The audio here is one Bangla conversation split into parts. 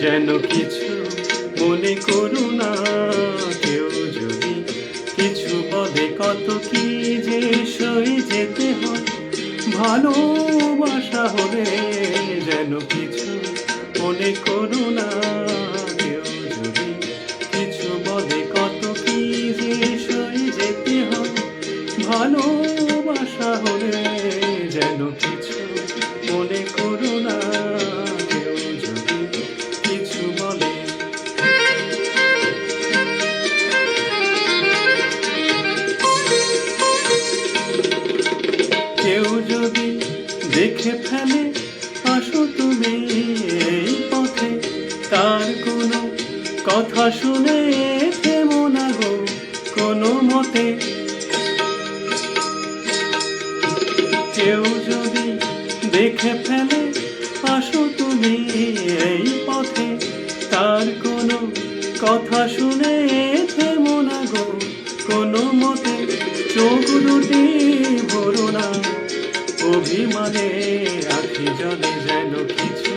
যেন কিছু মনে করু না। কেউ যদি কিছু বলে, কত কি যে সই যেতে হয়। ভালোবাসা হলে যেন কিছু মনে করু না। দেখে ফেলে, আসো তুমি এই পথে। তার কোনো কথা শুনে থেমো না গো, কোনো মতে। কেউ যদি দেখে ফেলে, আসো তুমি এই পথে। তার কোনো কথা শুনে থেমো না গো, কোনো মতে। চোখ দুটি আখি জলে যেন কিছু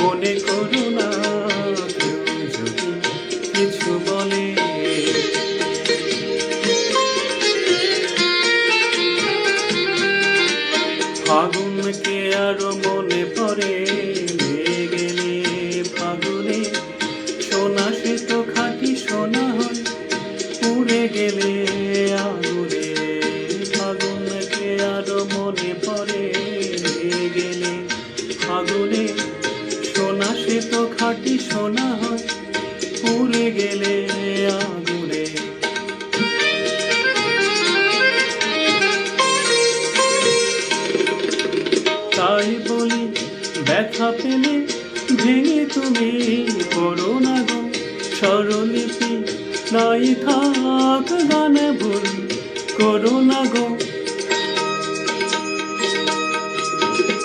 মনে করো না যদি কিছু বলে। ফাগুনকে আরও মনে পড়ে গেলে ফাগুনে সোনা সে তো খাঁটি সোনা হয় পুড়ে গেলে আগুনে ফাগুনে সোনা সে তো খাঁটি সোনা হয়, পুড়ে গেলে আগুনে। তাই বলি, ব্যথা পেলে ভেঙে তুমি করো না গো। স্বরলিপি নাই থাক গানে ভুল করো না গো।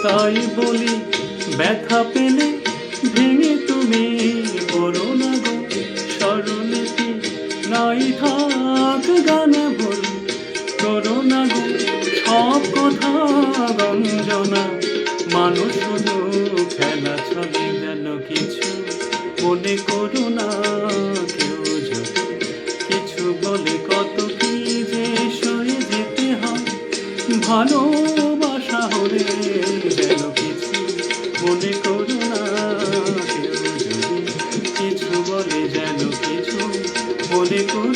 তাই বলি, ব্যথা পেলে ভেঙে তুমি করো না গো। স্বরলিপি নাই থাক গানে ভুল করো না গো। সব কথা গঞ্জনা মানুষ শুধু খেলা ছবি যেন কিছু মনে করো না কিছু বলে কত কি যে সয়ে যেতে হয়, ভালোবাসা হলে ಬೇಕು